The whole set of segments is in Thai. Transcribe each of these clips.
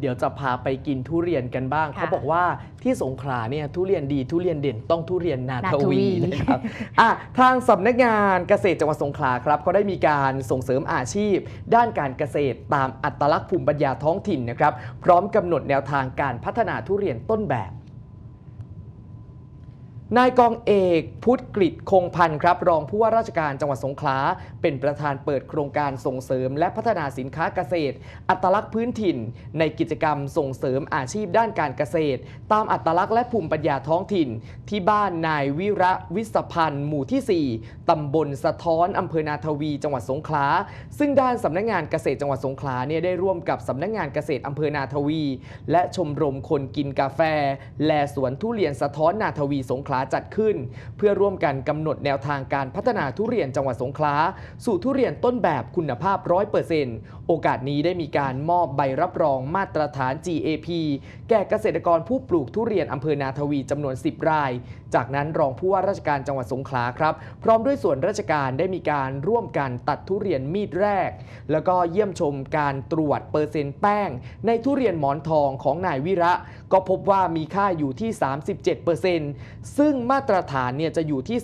เดี๋ยวจะพาไปกินทุเรียนกันบ้างค่ะเขาบอกว่าที่สงขลาเนี่ยทุเรียนดีทุเรียนเด่นต้องทุเรียนนานาททวีวีนะครับอะทางสำนักงานเกษตรจังหวัดสงขลาครับก็ได้มีการส่งเสริมอาชีพ ด้านการเกษตรตามอัตลักษณ์ภูมิปัญญาท้องถิ่นนะครับพร้อมกำหนดแนวทางการพัฒนาทุเรียนต้นแบบ นายกองเอกพุทธกฤษคงพันธ์ครับ รองผู้ว่าราชการจังหวัดสงขลา เป็นประธานเปิดโครงการส่งเสริม และพัฒนาสินค้าเกษตร อัตลักษณ์พื้นถิ่น ในกิจกรรมส่งเสริมอาชีพด้านการเกษตร ตามอัตลักษณ์และภูมิปัญญาท้องถิ่น ที่บ้านนายวิระวิศพันธ์หมู่ที่ 4 ตำบลสะท้อนอำเภอนาทวี จังหวัดสงขลา ซึ่งด้านสำนักงานเกษตรจังหวัดสงขลาเนี่ยได้ร่วมกับสำนักงานเกษตรอำเภอนาทวี และชมรมคนกินกาแฟ แลสวนทุเรียนสะท้อนนาทวีสงขลาจัดขึ้น เพื่อร่วมกันกำหนดแนวทางการพัฒนาทุเรียนจังหวัดสงขลาสู่ทุเรียนต้นแบบคุณภาพ 100%โอกาสนี้ได้มีการมอบใบรับรองมาตรฐาน GAP แก่เกษตรกรผู้ปลูกทุเรียนอำเภอนาทวีจำนวน 10 ราย จากนั้นรองผู้ว่าราชการจังหวัดสงขลาครับ พร้อมด้วยส่วนราชการได้มีการร่วมกันตัดทุเรียนมีดแรก แล้วก็เยี่ยมชมการตรวจเปอร์เซ็นต์แป้ง ในทุเรียนหมอนทองของนายวิระ ก็พบว่ามีค่าอยู่ที่ 37%ซึ่งึ่งมาตรฐานเนี่ยจะอยู่ที่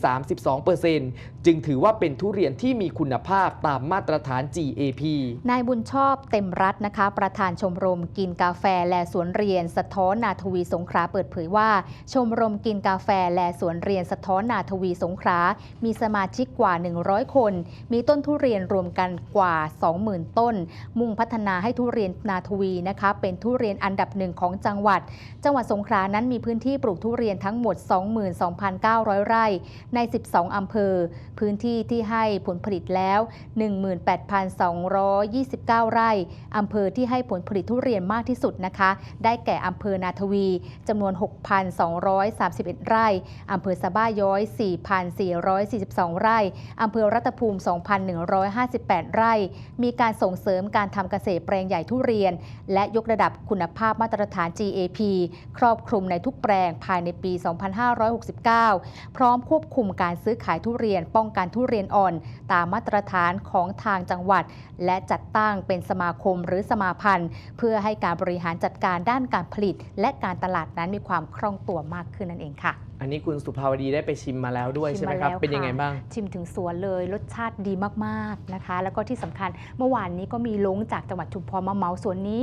32%จึงถือว่าเป็นทุเรียนที่มีคุณภาพตามมาตรฐาน GAP นายบุญชอบเต็มรัตน์นะคะ ประธานชมรมกินกาแฟและสวนเรียนสะท้อนนาทวีสงขลาเปิดเผยว่า ชมรมกินกาแฟและสวนเรียนสะท้อนนาทวีสงขลามีสมาชิกกว่า 100 คน มีต้นทุเรียนรวมกันกว่า 20,000 ต้น มุ่งพัฒนาให้ทุเรียนนาทวีนะคะ เป็นทุเรียนอันดับหนึ่งของจังหวัด จังหวัดสงขลานั้นมีพื้นที่ปลูกทุเรียนทั้งหมด22,900 ไร่ใน 12 อำเภอ พื้นที่ที่ให้ผลผลิตแล้ว 18,229 ไร่อำเภอที่ให้ผลผลิตทุเรียนมากที่สุดนะคะ ได้แก่อำเภอนาทวีจำนวน 6,231 ไร่อำเภอสะบ้าย้อย 4,442 ไร่อำเภอรัตภูมิ 2,158 ไร่ มีการส่งเสริมการทำเกษตรแปลงใหญ่ทุเรียน และยกระดับคุณภาพมาตรฐาน GAP ครอบคลุมในทุกแปลงภายในปี 2 5 6 2569 พร้อมควบคุมการซื้อขายทุเรียนป้องกันทุเรียนอ่อน ตามมาตรฐานของทางจังหวัด และจัดตั้งเป็นสมาคมหรือสมาพันธ์ เพื่อให้การบริหารจัดการด้านการผลิต และการตลาดนั้นมีความคล่องตัวมากขึ้นนั่นเองค่ะอันนี้คุณสุภาวดีได้ไปชิมมาแล้วด้วยชิใช่มไหมมาครับแล้วเป็นยังไงค่ะบ้าง ชิมถึงสวนเลยรสชาติดีมากๆนะคะ แล้วก็ที่สำคัญเมื่อวานนี้ก็มีลงจากจังหวัดชุมพรมาเหมาสวนนี้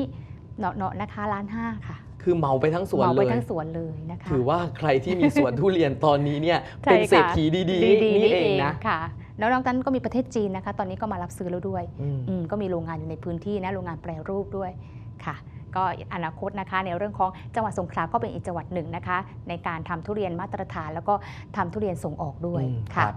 เนาะๆนะคะร้านห้าค่ะ คือเมาไปทั้งสวนเหมาเลไปยทั้งสวนเลยนะคะถือว่าใครที่มีสวนทุเรียนตอนนี้เนี่ยใช่เป็นเศรษค่ะฐีดีๆดีนี่เองนะค่ะแล้วนอกจากนั้นก็มีประเทศจีนนะคะ ตอนนี้ก็มารับซื้อแล้วด้วยอืมอืมก็มีโรงงานอยู่ในพื้นที่นะ โรงงานแปรรูปด้วยค่ะ ก็อนาคตนะคะ ในเรื่องของจังหวัดสงขลาก็เป็นอีกจังหวัดหนึ่งนะคะ ในการทำทุเรียนมาตรฐาน แล้วก็ทำทุเรียนส่งออกด้วยอืมค่ะรับ